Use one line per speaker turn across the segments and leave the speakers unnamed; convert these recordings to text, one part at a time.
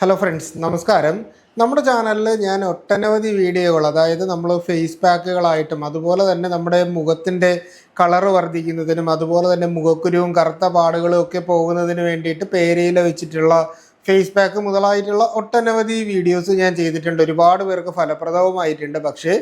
Hello friends നമസ്കാരം. നമ്മുടെ ചാനലിൽ ഞാൻ ഒട്ടനവധി വീഡിയോകൾ അതായത് നമ്മൾ ഫേസ് പാക്കുകളായിട്ടും അതുപോലെ തന്നെ നമ്മുടെ മുഖത്തിന്റെ കളറ് വർദ്ധിക്കുന്നതിനും അതുപോലെ തന്നെ മുഖക്കുരുവും കറുത്ത പാടുകളും ഒക്കെ പോകുന്നതിന് വേണ്ടിയിട്ട് പേരയില വെച്ചിട്ടുള്ള ഫേസ് പാക്ക് മുതലായിട്ടുള്ള ഒട്ടനവധി വീഡിയോസ് ഞാൻ ചെയ്തിട്ടുണ്ട്. ഒരുപാട് പേർക്ക് ഫലപ്രദവുമായിട്ടുണ്ട്. പക്ഷേ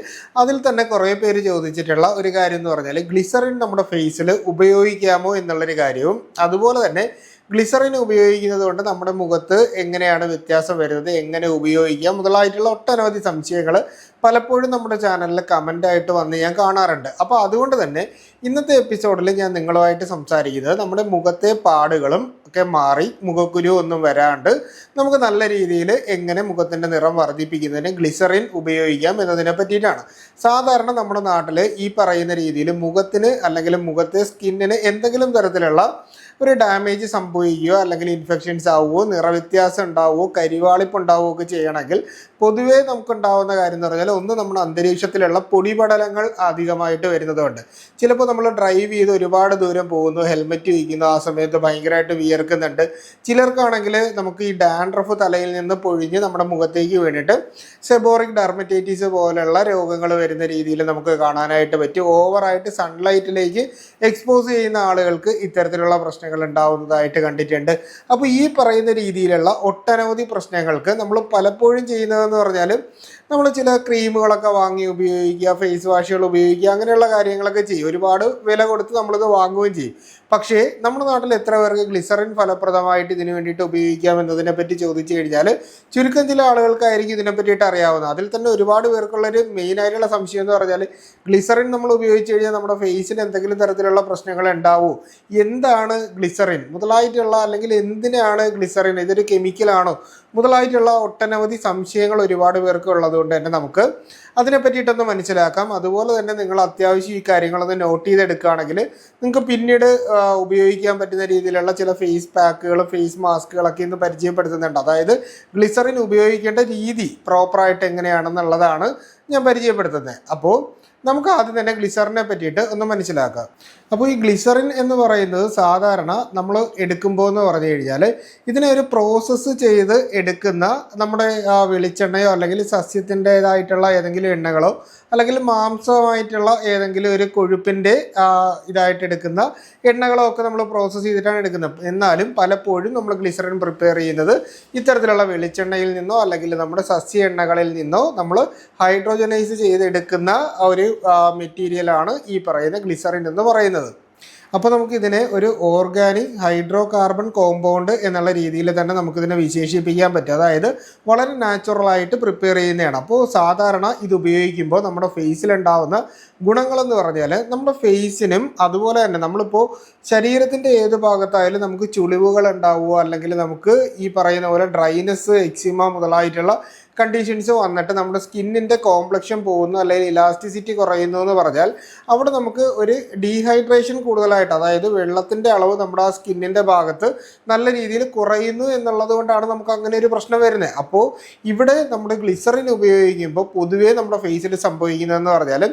അതിൽ തന്നെ കുറേ പേര് ചോദിച്ചിട്ടുള്ള ഒരു കാര്യം എന്ന് പറഞ്ഞാൽ ഗ്ലിസറിൻ നമ്മുടെ ഫേസിൽ ഉപയോഗിക്കാമോ എന്നുള്ളൊരു കാര്യവും അതുപോലെ തന്നെ ഗ്ലിസറിൻ ഉപയോഗിക്കുന്നത് കൊണ്ട് നമ്മുടെ മുഖത്ത് എങ്ങനെയാണ് വ്യത്യാസം വരുന്നത് എങ്ങനെ ഉപയോഗിക്കാം മുതലായിട്ടുള്ള ഒട്ടനവധി സംശയങ്ങൾ പലപ്പോഴും നമ്മുടെ ചാനലിൽ കമന്റ് ആയിട്ട് വന്ന് ഞാൻ കാണാറുണ്ട്. അപ്പോൾ അതുകൊണ്ട് തന്നെ ഇന്നത്തെ എപ്പിസോഡിൽ ഞാൻ നിങ്ങളുമായിട്ട് സംസാരിക്കുന്നത് നമ്മുടെ മുഖത്തെ പാടുകളും ഒക്കെ മാറി മുഖക്കുരു ഒന്നും വരാണ്ട് നമുക്ക് നല്ല രീതിയിൽ എങ്ങനെ മുഖത്തിന്റെ നിറം വർദ്ധിപ്പിക്കുന്നതിന് ഗ്ലിസറിൻ ഉപയോഗിക്കാം എന്നതിനെ പറ്റിയിട്ടാണ്. സാധാരണ നമ്മുടെ നാട്ടിൽ ഈ പറയുന്ന രീതിയിൽ മുഖത്തിന് അല്ലെങ്കിൽ മുഖത്തെ സ്കിന്നിന് എന്തെങ്കിലും തരത്തിലുള്ള ഒരു ഡാമേജ് സംഭവിക്കുകയോ അല്ലെങ്കിൽ ഇൻഫെക്ഷൻസ് ആവുകയോ നിറവ്യത്യാസം ഉണ്ടാവുകയോ കരിവാളിപ്പ് ഉണ്ടാവുകയോ ഒക്കെ ചെയ്യണമെങ്കിൽ പൊതുവേ നമുക്കുണ്ടാവുന്ന കാര്യം എന്ന് പറഞ്ഞാൽ ഒന്ന് നമ്മുടെ അന്തരീക്ഷത്തിലുള്ള പൊടിപടലങ്ങൾ അധികമായിട്ട് വരുന്നതുകൊണ്ട്. ചിലപ്പോൾ നമ്മൾ ഡ്രൈവ് ചെയ്ത് ഒരുപാട് ദൂരം പോകുന്നു ഹെൽമെറ്റ് വയ്ക്കുന്നു ആ സമയത്ത് ഭയങ്കരമായിട്ട് വിയർക്കുന്നുണ്ട്. ചിലർക്കാണെങ്കിൽ നമുക്ക് ഈ ഡാൻഡ്രഫ് തലയിൽ നിന്ന് പൊഴിഞ്ഞ് നമ്മുടെ മുഖത്തേക്ക് വേണ്ടിയിട്ട് സെബോറിക് ഡെർമറ്റൈറ്റിസ് പോലുള്ള രോഗങ്ങൾ വരുന്ന രീതിയിൽ നമുക്ക് കാണാനായിട്ട് പറ്റും. ഓവറായിട്ട് സൺലൈറ്റിലേക്ക് എക്സ്പോസ് ചെയ്യുന്ന ആളുകൾക്ക് ഇത്തരത്തിലുള്ള പ്രശ്നങ്ങൾ ഉണ്ടാവുന്നതായിട്ട് കണ്ടിട്ടുണ്ട്. അപ്പോൾ ഈ പറയുന്ന രീതിയിലുള്ള ഒട്ടനവധി പ്രശ്നങ്ങൾക്ക് നമ്മൾ പലപ്പോഴും ചെയ്യുന്നതെന്ന് പറഞ്ഞാൽ നമ്മൾ ചില ക്രീമുകളൊക്കെ വാങ്ങി ഉപയോഗിക്കുക ഫേസ് വാഷുകൾ ഉപയോഗിക്കുക അങ്ങനെയുള്ള കാര്യങ്ങളൊക്കെ ചെയ്യും. ഒരുപാട് വില കൊടുത്ത് നമ്മളിത് വാങ്ങുകയും ചെയ്യും. പക്ഷേ നമ്മുടെ നാട്ടിൽ എത്ര പേർക്ക് ഗ്ലിസറിൻ ഫലപ്രദമായിട്ട് ഇതിനു വേണ്ടിയിട്ട് ഉപയോഗിക്കാം എന്നതിനെപ്പറ്റി ചോദിച്ചു കഴിഞ്ഞാൽ ചുരുക്കം ചില ആളുകൾക്കായിരിക്കും ഇതിനെ പറ്റിയിട്ട് അറിയാവുന്നത്. അതിൽ തന്നെ ഒരുപാട് പേർക്കുള്ളൊരു മെയിനായിട്ടുള്ള സംശയം എന്ന് പറഞ്ഞാൽ ഗ്ലിസറിൻ നമ്മൾ ഉപയോഗിച്ച് കഴിഞ്ഞാൽ നമ്മുടെ ഫേസിൽ എന്തെങ്കിലും തരത്തിലുള്ള പ്രശ്നങ്ങൾ ഉണ്ടാവുമോ എന്താണ് ഗ്ലിസറിൻ മുതലായിട്ടുള്ള അല്ലെങ്കിൽ എന്തിനാണ് ഗ്ലിസറിൻ ഇതൊരു കെമിക്കലാണോ മുതലായിട്ടുള്ള ഒട്ടനവധി സംശയങ്ങൾ ഒരുപാട് പേർക്ക് ഉള്ളതുകൊണ്ട് തന്നെ നമുക്ക് അതിനെ പറ്റിയിട്ടൊന്ന് മനസ്സിലാക്കാം. അതുപോലെ തന്നെ നിങ്ങൾ അത്യാവശ്യം ഈ കാര്യങ്ങളൊന്ന് നോട്ട് ചെയ്തെടുക്കുകയാണെങ്കിൽ നിങ്ങൾക്ക് പിന്നീട് ഉപയോഗിക്കാൻ പറ്റുന്ന രീതിയിലുള്ള ചില ഫേസ് പാക്കുകൾ ഫേസ് മാസ്കുകളൊക്കെ ഇന്ന് പരിചയപ്പെടുത്തുന്നുണ്ട്. അതായത് ഗ്ലിസറിൻ ഉപയോഗിക്കേണ്ട രീതി പ്രോപ്പറായിട്ട് എങ്ങനെയാണെന്നുള്ളതാണ് ഞാൻ പരിചയപ്പെടുത്തുന്നത്. അപ്പോൾ നമുക്ക് ആദ്യം തന്നെ ഗ്ലിസറിനെ പറ്റിയിട്ട് ഒന്ന് മനസ്സിലാക്കാം. അപ്പോൾ ഈ ഗ്ലിസറിൻ എന്ന് പറയുന്നത് സാധാരണ നമ്മൾ എടുക്കുമ്പോൾ എന്ന് പറഞ്ഞു കഴിഞ്ഞാൽ ഇതിനെ ഒരു പ്രോസസ്സ് ചെയ്ത് എടുക്കുന്ന നമ്മുടെ വെളിച്ചെണ്ണയോ അല്ലെങ്കിൽ സസ്യത്തിന്റെതായിട്ടുള്ള ഏതെങ്കിലും എണ്ണകളോ അല്ലെങ്കിൽ മാംസമായിട്ടുള്ള ഏതെങ്കിലും ഒരു കൊഴുപ്പിന്റെ ഇതായിട്ട് എടുക്കുന്ന എണ്ണകളോ ഒക്കെ നമ്മൾ പ്രോസസ്സ് ചെയ്തിട്ടാണ് എടുക്കുന്നത്. എന്നാലും പലപ്പോഴും നമ്മൾ ഗ്ലിസറിൻ പ്രിപ്പയർ ചെയ്യുന്നത് ഇത്തരത്തിലുള്ള വെളിച്ചെണ്ണയിൽ നിന്നോ അല്ലെങ്കിൽ നമ്മുടെ സസ്യ എണ്ണകളിൽ നിന്നോ നമ്മൾ ഹൈഡ്രോജനൈസ് ചെയ്തെടുക്കുന്ന ഒരു മെറ്റീരിയലാണ് ഈ പറയുന്ന ഗ്ലിസറിൻ എന്ന് പറയുന്നത്. അപ്പോൾ നമുക്കിതിനെ ഒരു ഓർഗാനിക് ഹൈഡ്രോ കാർബൺ കോമ്പൗണ്ട് എന്നുള്ള രീതിയിൽ തന്നെ നമുക്കിതിനെ വിശേഷിപ്പിക്കാൻ പറ്റും. അതായത് വളരെ നാച്ചുറലായിട്ട് പ്രിപ്പയർ ചെയ്യുന്നതാണ്. അപ്പോൾ സാധാരണ ഇത് ഉപയോഗിക്കുമ്പോൾ നമ്മുടെ ഫേസിലുണ്ടാവുന്ന ഗുണങ്ങളെന്ന് പറഞ്ഞാൽ നമ്മുടെ ഫേസിനും അതുപോലെ തന്നെ നമ്മളിപ്പോൾ ശരീരത്തിന്റെ ഏത് ഭാഗത്തായാലും നമുക്ക് ചുളിവുകൾ ഉണ്ടാവുമോ അല്ലെങ്കിൽ നമുക്ക് ഈ പറയുന്ന പോലെ ഡ്രൈനസ് എക്സിമ മുതലായിട്ടുള്ള കണ്ടീഷൻസ് വന്നിട്ട് നമ്മുടെ സ്കിന്നിന്റെ കോംപ്ലക്ഷൻ പോകുന്നു അല്ലെങ്കിൽ ഇലാസ്റ്റിസിറ്റി കുറയുന്നു എന്ന് പറഞ്ഞാൽ അവിടെ നമുക്ക് ഒരു ഡീഹൈഡ്രേഷൻ കൂടുതലായിട്ട് അതായത് വെള്ളത്തിന്റെ അളവ് നമ്മുടെ ആ സ്കിന്നിന്റെ ഭാഗത്ത് നല്ല രീതിയിൽ കുറയുന്നു എന്നുള്ളത് കൊണ്ടാണ് നമുക്ക് അങ്ങനെ ഒരു പ്രശ്നം വരുന്നത് അപ്പോൾ ഇവിടെ നമ്മുടെ ഗ്ലിസറിൻ ഉപയോഗിക്കുമ്പോൾ പൊതുവേ നമ്മുടെ ഫേസിൽ സംഭവിക്കുന്നതെന്ന് പറഞ്ഞാൽ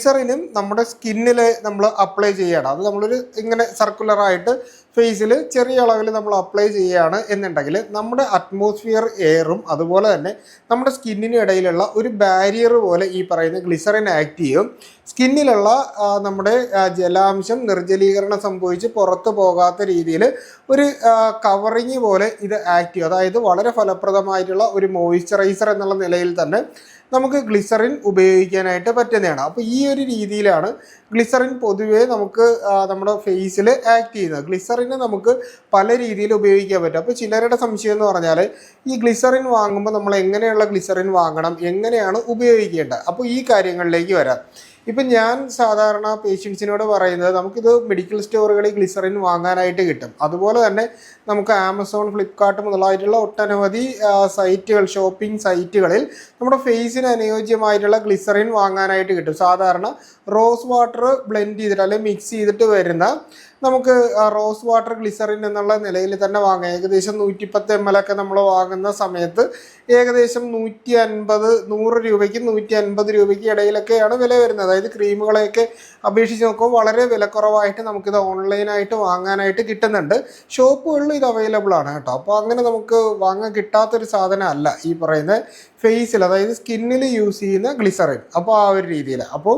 ഗ്ലിസറിനും നമ്മുടെ സ്കിന്നിൽ നമ്മൾ അപ്ലൈ ചെയ്യണം. അത് നമ്മളൊരു ഇങ്ങനെ സർക്കുലറായിട്ട് ഫേസിൽ ചെറിയ അളവിൽ നമ്മൾ അപ്ലൈ ചെയ്യുകയാണ് എന്നുണ്ടെങ്കിൽ നമ്മുടെ അറ്റ്മോസ്ഫിയർ എയറും അതുപോലെ തന്നെ നമ്മുടെ സ്കിന്നിനും ഇടയിലുള്ള ഒരു ബാരിയർ പോലെ ഈ പറയുന്ന ഗ്ലിസറിൻ ആക്ട് ചെയ്യും. സ്കിന്നിലുള്ള നമ്മുടെ ജലാംശം നിർജലീകരണം സംഭവിച്ച് പുറത്ത് പോകാത്ത രീതിയിൽ ഒരു കവറിങ് പോലെ ഇത് ആക്ട് ചെയ്യും. അതായത് വളരെ ഫലപ്രദമായിട്ടുള്ള ഒരു മോയ്സ്ചറൈസർ എന്നുള്ള നിലയിൽ തന്നെ നമുക്ക് ഗ്ലിസറിൻ ഉപയോഗിക്കാനായിട്ട് പറ്റുന്നതാണ്. അപ്പോൾ ഈ ഒരു രീതിയിലാണ് ഗ്ലിസറിൻ പൊതുവേ നമുക്ക് നമ്മുടെ ഫേസിൽ ആക്ട് ചെയ്യുന്നത്. ഗ്ലിസറിനെ നമുക്ക് പല രീതിയിൽ ഉപയോഗിക്കാൻ പറ്റും. അപ്പോൾ ചിലരുടെ സംശയം എന്ന് പറഞ്ഞാൽ ഈ ഗ്ലിസറിൻ വാങ്ങുമ്പോൾ നമ്മൾ എങ്ങനെയുള്ള ഗ്ലിസറിൻ വാങ്ങണം എങ്ങനെയാണ് ഉപയോഗിക്കേണ്ടത്? അപ്പോൾ ഈ കാര്യങ്ങളിലേക്ക് വരാം. ഇപ്പം ഞാൻ സാധാരണ പേഷ്യൻസിനോട് പറയുന്നത് നമുക്കിത് മെഡിക്കൽ സ്റ്റോറുകളിൽ ഗ്ലിസറിൻ വാങ്ങാനായിട്ട് കിട്ടും. അതുപോലെ തന്നെ നമുക്ക് ആമസോൺ ഫ്ലിപ്കാർട്ട് മുതലായിട്ടുള്ള ഒട്ടനവധി സൈറ്റുകൾ ഷോപ്പിംഗ് സൈറ്റുകളിൽ നമ്മുടെ ഫേസിന് അനുയോജ്യമായിട്ടുള്ള ഗ്ലിസറിൻ വാങ്ങാനായിട്ട് കിട്ടും. സാധാരണ റോസ് വാട്ടർ ബ്ലെൻഡ് ചെയ്തിട്ട് അല്ലെങ്കിൽ മിക്സ് ചെയ്തിട്ട് വരുന്ന നമുക്ക് റോസ് വാട്ടർ ഗ്ലിസറിൻ എന്നുള്ള നിലയിൽ തന്നെ വാങ്ങാം. ഏകദേശം നൂറ്റിപ്പത്ത് എം എൽ ഒക്കെ നമ്മൾ വാങ്ങുന്ന സമയത്ത് ഏകദേശം നൂറ്റി അൻപത് നൂറ് രൂപയ്ക്ക് നൂറ്റി അൻപത് രൂപയ്ക്ക് ഇടയിലൊക്കെയാണ് വില വരുന്നത്. അതായത് ക്രീമുകളെയൊക്കെ അപേക്ഷിച്ച് നോക്കുമ്പോൾ വളരെ വിലക്കുറവായിട്ട് നമുക്കിത് ഓൺലൈനായിട്ട് വാങ്ങാനായിട്ട് കിട്ടുന്നുണ്ട്. ഷോപ്പുകളിലും ഇത് അവൈലബിൾ ആണ് കേട്ടോ. അപ്പോൾ അങ്ങനെ നമുക്ക് വാങ്ങാൻ കിട്ടാത്തൊരു സാധനം അല്ല ഈ പറയുന്ന ഫേസിൽ അതായത് സ്കിന്നിൽ യൂസ് ചെയ്യുന്ന ഗ്ലിസറിൻ അപ്പോൾ ആ ഒരു രീതിയിൽ അപ്പോൾ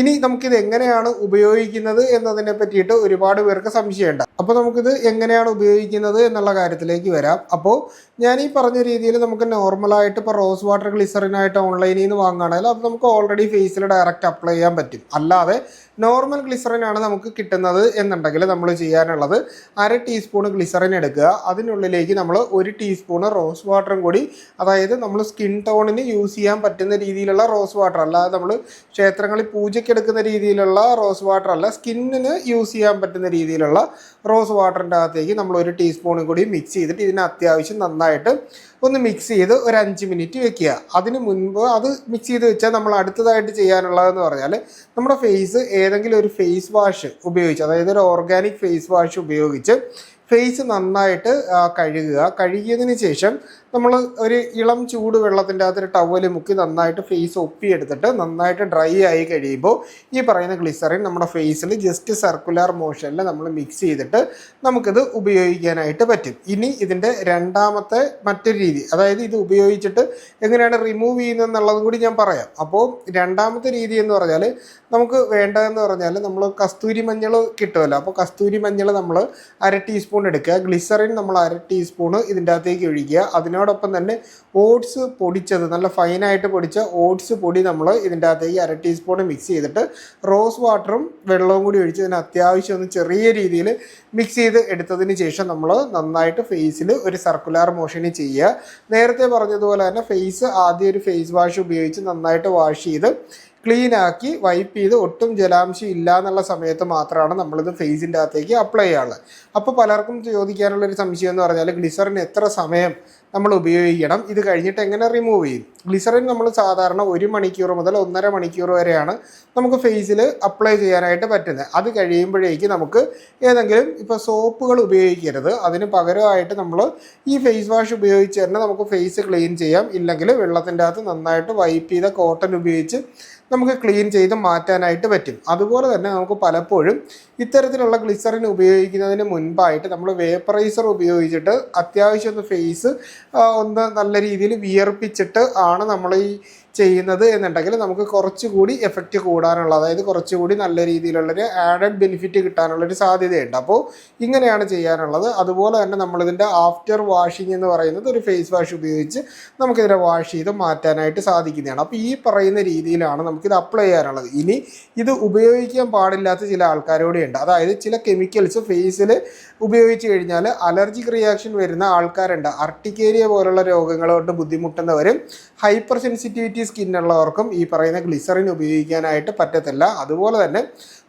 ഇനി നമുക്കിത് എങ്ങനെയാണ് ഉപയോഗിക്കുന്നത് എന്നതിനെ പറ്റിയിട്ട് ഒരുപാട് പേർക്ക് സംശയമുണ്ട്. അപ്പോൾ നമുക്കിത് എങ്ങനെയാണ് ഉപയോഗിക്കുന്നത് എന്നുള്ള കാര്യത്തിലേക്ക് വരാം. അപ്പോൾ ഞാൻ ഈ പറഞ്ഞ രീതിയിൽ നമുക്ക് നോർമലായിട്ട് ഇപ്പോൾ റോസ് വാട്ടർ ഗ്ലിസറിനായിട്ട് ഓൺലൈനിൽ നിന്ന് വാങ്ങുകയാണെങ്കിൽ അത് നമുക്ക് ഓൾറെഡി ഫേസിൽ ഡയറക്റ്റ് അപ്ലൈ ചെയ്യാൻ പറ്റും. അല്ലാതെ നോർമൽ ഗ്ലിസറിനാണ് നമുക്ക് കിട്ടുന്നത് എന്നുണ്ടെങ്കിൽ നമ്മൾ ചെയ്യാനുള്ളത് അര ടീസ്പൂൺ ഗ്ലിസറിൻ എടുക്കുക. അതിനുള്ളിലേക്ക് നമ്മൾ ഒരു ടീസ്പൂൺ റോസ് വാട്ടറും കൂടി അതായത് നമ്മൾ സ്കിൻ ടോണിന് യൂസ് ചെയ്യാൻ പറ്റുന്ന രീതിയിലുള്ള റോസ് വാട്ടർ അല്ലാതെ നമ്മൾ ക്ഷേത്രങ്ങളിൽ പൂജയ്ക്ക് എടുക്കുന്ന രീതിയിലുള്ള റോസ് വാട്ടർ അല്ല സ്കിന്നിന് യൂസ് ചെയ്യാൻ പറ്റുന്ന രീതിയിലുള്ള റോസ് വാട്ടറിന്റെ അകത്തേക്ക് നമ്മൾ ഒരു ടീസ്പൂണും കൂടി മിക്സ് ചെയ്തിട്ട് ഇതിന് അത്യാവശ്യം നന്നായിട്ട് ഒന്ന് മിക്സ് ചെയ്ത് ഒരു അഞ്ച് മിനിറ്റ് വെക്കുക. അതിന് മുൻപ് അത് മിക്സ് ചെയ്ത് വെച്ചാൽ നമ്മൾ അടുത്തതായിട്ട് ചെയ്യാനുള്ളതെന്ന് പറഞ്ഞാൽ നമ്മുടെ ഫേസ് ഏതെങ്കിലും ഒരു ഫേസ് വാഷ് ഉപയോഗിച്ച് അതായത് ഒരു ഓർഗാനിക് ഫേസ് വാഷ് ഉപയോഗിച്ച് ഫേസ് നന്നായിട്ട് കഴുകുക. കഴുകിയതിന് ശേഷം നമ്മൾ ഒരു ഇളം ചൂട് വെള്ളത്തിന്റെ അകത്ത് ടവൽ മുക്കി നന്നായിട്ട് ഫേസ് ഒപ്പിയെടുത്തിട്ട് നന്നായിട്ട് ഡ്രൈ ആയി കഴിയുമ്പോൾ ഈ പറയുന്ന ഗ്ലിസറിൻ നമ്മുടെ ഫേസിൽ ജസ്റ്റ് സർക്കുലർ മോഷനിൽ നമ്മൾ മിക്സ് ചെയ്തിട്ട് നമുക്കിത് ഉപയോഗിക്കാനായിട്ട് പറ്റും. ഇനി ഇതിന്റെ രണ്ടാമത്തെ മറ്റൊരു രീതി അതായത് ഇത് ഉപയോഗിച്ചിട്ട് എങ്ങനെയാണ് റിമൂവ് ചെയ്യുന്നത് എന്നുള്ളതും കൂടി ഞാൻ പറയാം. അപ്പോൾ രണ്ടാമത്തെ രീതി എന്ന് പറഞ്ഞാൽ നമുക്ക് വേണ്ടതെന്ന് പറഞ്ഞാൽ നമ്മൾ കസ്തൂരി മഞ്ഞൾ കിട്ടുമല്ലോ അപ്പോൾ കസ്തൂരി മഞ്ഞൾ നമ്മൾ അര ടീസ്പൂൺ എടുക്കുക. ഗ്ലിസറിൻ നമ്മൾ അര ടീസ്പൂൺ ഇതിന്റെ അകത്തേക്ക് ഒഴിക്കുക. അതിനോടൊപ്പം തന്നെ ഓട്സ് പൊടിച്ചത് നല്ല ഫൈനായിട്ട് പൊടിച്ച ഓട്സ് പൊടി നമ്മൾ ഇതിന്റെ അകത്തേക്ക് അര ടീസ്പൂൺ മിക്സ് ചെയ്തിട്ട് റോസ് വാട്ടറും വെള്ളവും കൂടി ഒഴിച്ച് ഇതിന് അത്യാവശ്യം ഒന്ന് ചെറിയ രീതിയിൽ മിക്സ് ചെയ്ത് എടുത്തതിന് ശേഷം നമ്മൾ നന്നായിട്ട് ഫേസിൽ ഒരു സർക്കുലാർ മോഷന് ചെയ്യുക. നേരത്തെ പറഞ്ഞതുപോലെ തന്നെ ഫേസ് ആദ്യം ഒരു ഫേസ് വാഷ് ഉപയോഗിച്ച് നന്നായിട്ട് വാഷ് ചെയ്ത് ക്ലീൻ ആക്കി വൈപ്പ് ചെയ്ത് ഒട്ടും ജലാംശം ഇല്ല എന്നുള്ള സമയത്ത് മാത്രമാണ് നമ്മളിത് ഫേസിന്റെ അകത്തേക്ക് അപ്ലൈ ചെയ്യാറുള്ളത് അപ്പോൾ പലർക്കും ചോദിക്കാനുള്ള ഒരു സംശയം എന്ന് പറഞ്ഞാൽ ഗ്ലിസറിൻ എത്ര സമയം നമ്മൾ ഉപയോഗിക്കണം? ഇത് കഴിഞ്ഞിട്ട് എങ്ങനെ റിമൂവ് ചെയ്യും? ഗ്ലിസറിൻ നമ്മൾ സാധാരണ ഒരു മണിക്കൂർ മുതൽ ഒന്നര മണിക്കൂർ വരെയാണ് നമുക്ക് ഫേസിൽ അപ്ലൈ ചെയ്യാനായിട്ട് പറ്റുന്നത്. അത് കഴിയുമ്പോഴേക്ക് നമുക്ക് ഏതെങ്കിലും ഇപ്പോൾ സോപ്പുകൾ ഉപയോഗിക്കരുത്. അതിന് പകരമായിട്ട് നമ്മൾ ഈ ഫേസ് വാഷ് ഉപയോഗിച്ച് തന്നെ നമുക്ക് ഫേസ് ക്ലീൻ ചെയ്യാം. ഇല്ലെങ്കിൽ വെള്ളത്തിന്റെ അകത്ത് നന്നായിട്ട് വൈപ്പ് ചെയ്ത കോട്ടൺ ഉപയോഗിച്ച് നമുക്ക് ക്ലീൻ ചെയ്ത് മാറ്റാനായിട്ട് പറ്റും. അതുപോലെ തന്നെ നമുക്ക് പലപ്പോഴും ഇത്തരത്തിലുള്ള ഗ്ലിസറിൻ ഉപയോഗിക്കുന്നതിന് മുൻപായിട്ട് നമ്മൾ വേപ്പറൈസർ ഉപയോഗിച്ചിട്ട് അത്യാവശ്യം ഒന്ന് ഫേസ് ഒന്ന് നല്ല രീതിയിൽ വിയർപ്പിച്ചിട്ട് ആണ് നമ്മൾ ഈ ചെയ്യുന്നത് എന്നുണ്ടെങ്കിൽ നമുക്ക് കുറച്ചുകൂടി എഫക്റ്റ് കൂടാനുള്ള അതായത് കുറച്ചുകൂടി നല്ല രീതിയിലുള്ളൊരു ആഡഡ് ബെനിഫിറ്റ് കിട്ടാനുള്ളൊരു സാധ്യതയുണ്ട്. അപ്പോൾ ഇങ്ങനെയാണ് ചെയ്യാനുള്ളത്. അതുപോലെ തന്നെ നമ്മളിതിന്റെ ആഫ്റ്റർ വാഷിംഗ് എന്ന് പറയുന്നത് ഒരു ഫേസ് വാഷ് ഉപയോഗിച്ച് നമുക്കിതിനെ വാഷ് ചെയ്ത് മാറ്റാനായിട്ട് സാധിക്കുന്നതാണ്. അപ്പോൾ ഈ പറയുന്ന രീതിയിലാണ് നമുക്കിത് അപ്ലൈ ചെയ്യാനുള്ളത്. ഇനി ഇത് ഉപയോഗിക്കാൻ പാടില്ലാത്ത ചില ആൾക്കാരോടെ ഉണ്ട്. അതായത് ചില കെമിക്കൽസ് ഫേസിൽ ഉപയോഗിച്ച് കഴിഞ്ഞാൽ അലർജിക് റിയാക്ഷൻ വരുന്ന ആൾക്കാരുണ്ട്. അർട്ടിക്കേരിയ പോലുള്ള രോഗങ്ങൾ കൊണ്ട് ബുദ്ധിമുട്ടുന്നവരും ഹൈപ്പർ സെൻസിറ്റിവിറ്റി സ്കിന്നുള്ളവർക്കും ഈ പറയുന്ന ഗ്ലിസറിൻ ഉപയോഗിക്കാനായിട്ട് പറ്റത്തില്ല. അതുപോലെ തന്നെ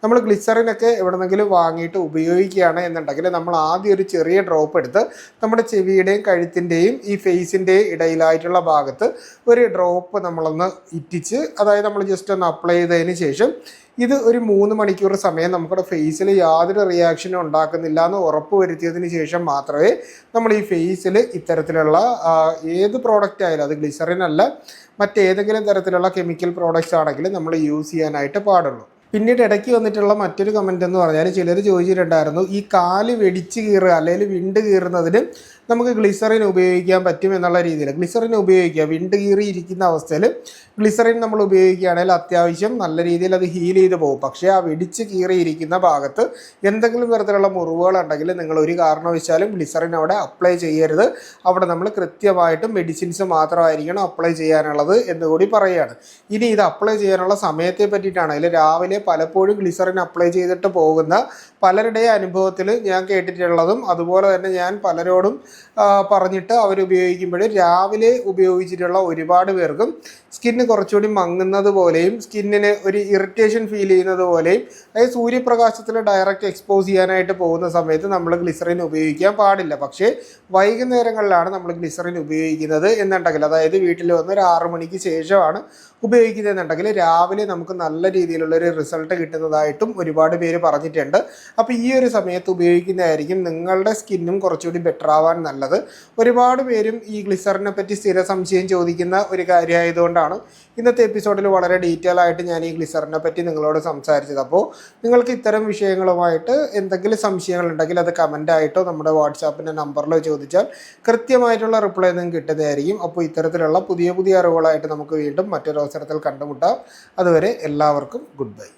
നമ്മൾ ഗ്ലിസറിനൊക്കെ എവിടെന്നെങ്കിലും വാങ്ങിയിട്ട് ഉപയോഗിക്കുകയാണ് എന്നുണ്ടെങ്കിൽ നമ്മൾ ആദ്യം ഒരു ചെറിയ ഡ്രോപ്പ് എടുത്ത് നമ്മുടെ ചെവിയുടെയും കഴുത്തിന്റെയും ഈ ഫേസിന്റെയും ഇടയിലായിട്ടുള്ള ഭാഗത്ത് ഒരു ഡ്രോപ്പ് നമ്മളൊന്ന് ഇറ്റിച്ച് അതായത് നമ്മൾ ജസ്റ്റ് ഒന്ന് അപ്ലൈ ചെയ്തതിന് ശേഷം ഇത് ഒരു മൂന്ന് മണിക്കൂർ സമയം നമ്മുടെ ഫേസിൽ യാതൊരു റിയാക്ഷനും ഉണ്ടാക്കുന്നില്ല എന്ന് ഉറപ്പ് വരുത്തിയതിന് ശേഷം മാത്രമേ നമ്മൾ ഈ ഫേസിൽ ഇത്തരത്തിലുള്ള ഏത് പ്രോഡക്റ്റ് ആയാലും അത് ഗ്ലിസറിൻ അല്ല മറ്റേതെങ്കിലും തരത്തിലുള്ള കെമിക്കൽ പ്രോഡക്റ്റ്സ് ആണെങ്കിലും നമ്മൾ യൂസ് ചെയ്യാനായിട്ട് പാടുള്ളൂ. പിന്നീട് ഇടയ്ക്ക് വന്നിട്ടുള്ള മറ്റൊരു കമന്റ് എന്ന് പറഞ്ഞാൽ ചിലർ ചോദിച്ചിട്ടുണ്ടായിരുന്നു ഈ കാൽ വെടിച്ച് കീറുക അല്ലെങ്കിൽ വിണ്ട് കീറുന്നതിന് നമുക്ക് ഗ്ലിസറിൻ ഉപയോഗിക്കാൻ പറ്റും എന്നുള്ള രീതിയിൽ. ഗ്ലിസറിൻ ഉപയോഗിക്കുക. വിണ്ട് കീറി ഇരിക്കുന്ന അവസ്ഥയിൽ ഗ്ലിസറിൻ നമ്മൾ ഉപയോഗിക്കുകയാണെങ്കിൽ അത്യാവശ്യം നല്ല രീതിയിൽ അത് ഹീൽ ചെയ്ത് പോകും. പക്ഷേ ആ വെടിച്ച് കീറിയിരിക്കുന്ന ഭാഗത്ത് എന്തെങ്കിലും തരത്തിലുള്ള മുറിവുകൾ ഉണ്ടെങ്കിൽ നിങ്ങൾ ഒരു കാരണവശാലും ഗ്ലിസറിൻ അവിടെ അപ്ലൈ ചെയ്യരുത്. അവിടെ നമ്മൾ കൃത്യമായിട്ടും മെഡിസിൻസ് മാത്രമായിരിക്കണം അപ്ലൈ ചെയ്യാനുള്ളത് എന്ന് കൂടി പറയുകയാണ്. ഇനി ഇത് അപ്ലൈ ചെയ്യാനുള്ള സമയത്തെ പറ്റിയിട്ടാണെങ്കിൽ രാവിലെ പലപ്പോഴും ഗ്ലിസറിൻ അപ്ലൈ ചെയ്തിട്ട് പോകുന്ന പലരുടെയും അനുഭവത്തിൽ ഞാൻ കേട്ടിട്ടുള്ളതും അതുപോലെ തന്നെ ഞാൻ പലരോടും പറഞ്ഞിട്ട് അവർ ഉപയോഗിക്കുമ്പോൾ രാവിലെ ഉപയോഗിച്ചിട്ടുള്ള ഒരുപാട് പേർക്കും സ്കിന്ന് കുറച്ചുകൂടി മങ്ങുന്നത് പോലെയും സ്കിന്നിന് ഒരു ഇറിറ്റേഷൻ ഫീൽ ചെയ്യുന്നത് പോലെയും അതായത് സൂര്യപ്രകാശത്തിൽ ഡയറക്റ്റ് എക്സ്പോസ് ചെയ്യാനായിട്ട് പോകുന്ന സമയത്ത് നമ്മൾ ഗ്ലിസറിൻ ഉപയോഗിക്കാൻ പാടില്ല. പക്ഷേ വൈകുന്നേരങ്ങളിലാണ് നമ്മൾ ഗ്ലിസറിൻ ഉപയോഗിക്കുന്നത് എന്നുണ്ടെങ്കിൽ അതായത് വീട്ടിൽ വന്ന് ഒരു ആറ് മണിക്ക് ശേഷമാണ് ഉപയോഗിക്കുന്നതെന്നുണ്ടെങ്കിൽ രാവിലെ നമുക്ക് നല്ല രീതിയിലുള്ള ഒരു റിസൾട്ട് കിട്ടുന്നതായിട്ടും ഒരുപാട് പേര് പറഞ്ഞിട്ടുണ്ട്. അപ്പോൾ ഈ ഒരു സമയത്ത് ഉപയോഗിക്കുന്നതായിരിക്കും നിങ്ങളുടെ സ്കിന്നും കുറച്ചുകൂടി ബെറ്റർ ആവാൻ നല്ലത്. ഒരുപാട് പേരും ഈ ഗ്ലിസറിനെ പറ്റി സ്ഥിര സംശയം ചോദിക്കുന്ന ഒരു കാര്യമായതുകൊണ്ടാണ് ഇന്നത്തെ എപ്പിസോഡിൽ വളരെ ഡീറ്റെയിൽ ആയിട്ട് ഞാൻ ഈ ഗ്ലിസറിനെ പറ്റി നിങ്ങളോട് സംസാരിച്ചത്. അപ്പോൾ നിങ്ങൾക്ക് ഇത്തരം വിഷയങ്ങളുമായിട്ട് എന്തെങ്കിലും സംശയങ്ങളുണ്ടെങ്കിൽ അത് കമന്റ് ആയിട്ടോ നമ്മുടെ വാട്സാപ്പിന്റെ നമ്പറിലോ ചോദിച്ചാൽ കൃത്യമായിട്ടുള്ള റിപ്ലൈ നിങ്ങൾക്ക് കിട്ടുന്നതായിരിക്കും. അപ്പോൾ ഇത്തരത്തിലുള്ള പുതിയ പുതിയ അറിവുകളായിട്ട് നമുക്ക് വീണ്ടും മറ്റൊരു അവസരത്തിൽ കണ്ടുമുട്ടാം. അതുവരെ എല്ലാവർക്കും ഗുഡ് ബൈ